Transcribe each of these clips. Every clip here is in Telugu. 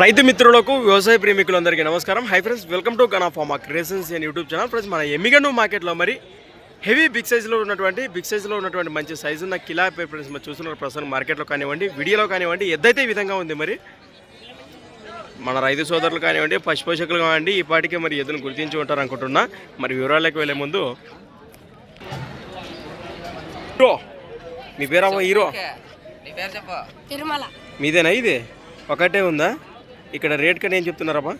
రైతు మిత్రులకు వ్యవసాయ ప్రేమికులందరికీ నమస్కారం. Hi friends welcome to Gana farm creations and YouTube channel friends మన ఎమ్మిగండు మార్కెట్లో మరి హెవీ బిగ్ సైజులో ఉన్నటువంటి బిగ్ సైజులో ఉన్నటువంటి మంచి సైజు ఉన్న కిలా పేపర్స్ మనం మరి చూస్తున్నారు ప్రస్తుతం మార్కెట్లో కానివ్వండి వీడియోలో కానివ్వండి ఎద్దైతే ఈ విధంగా ఉంది మరి మన రైతు సోదరులు కానివ్వండి పశుపోషకులు కానివ్వండి ఈ పాటికి మరి ఎద్దును గుర్తించి ఉంటారు అనుకుంటున్నా. మరి వివరాలకు వెళ్ళే ముందు హీరో. మీ పేరమ్మ హీరో? పేరు చెప్పు. తిరుమల. మీదేనా ఇది? ఒకటే ఉందా? ఇక్కడ రేట్ కానీ ఏం చెప్తున్నారమ్మా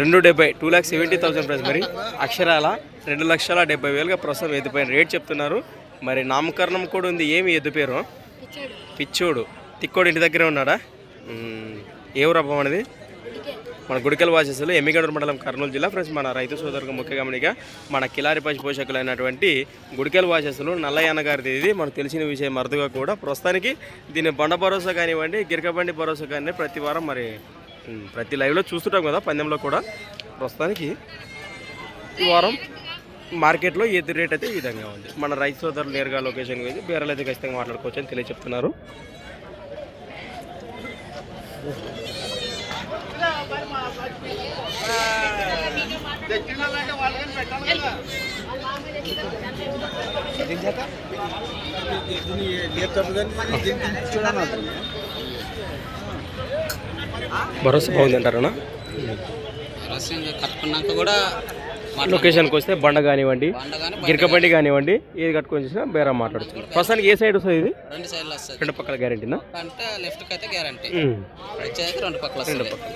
రెండు డెబ్బై. Two lakhs seventy thousand price మరి. అక్షరాల రెండు లక్షల డెబ్బై వేలుగా ప్రస్తుతం ఎద్దు పైన రేట్ చెప్తున్నారు. మరి నామకరణం కూడా ఉంది ఏమి ఎద్దు పేరు? పిచ్చోడు. తిక్కోడు ఇంటి దగ్గరే ఉన్నాడా. ఏ ఊరబ్బా మనది? మన గుడికల్ వాసెస్లో ఎమ్మిగడూరు మండలం కర్నూలు జిల్లా. ఫ్రెండ్స్ మన రైతు సోదరులకు ముఖ్య గమనిక మన కిలారి పశు పోషకులైనటువంటి గుడికల్ వాసెస్లో నల్లయ్యన్న గారిది ఇది మనకు తెలిసిన విషయం అరుదుగా కూడా. ప్రస్తుతానికి దీని బండ భరోసా కానివ్వండి గిరకబండి భరోసా కానీ ప్రతి వారం మరి ప్రతి లైవ్లో చూస్తుంటాం కదా పందెంలో కూడా. ప్రస్తుతానికి ఈ వారం మార్కెట్లో ఏది రేట్ అయితే ఈ విధంగా ఉంది. మన రైతు సోదరులు నేరుగా లొకేషన్కి వెళ్ళి బేరాలు అయితే ఖచ్చితంగా మాట్లాడుకోవచ్చు అని తెలియచెప్తున్నారు. భరోసా బాగుంది అంటారా రసం కట్టుకున్నాక కూడా లొకేషన్కి వస్తే బండ కానివ్వండి బండ కానీ గిరకబండి కానివ్వండి ఏది కట్టుకొని చేసినా బేరా మాట్లాడుతుంది. ప్రస్తుతానికి ఏ సైడ్ వస్తుంది ఇది? రెండు సైడ్లు వస్తుంది. రెండు పక్కల గ్యారెంటీనా అంటే లెఫ్ట్కి అయితే గ్యారంటీ రెండు పక్కల రెండు పక్కల.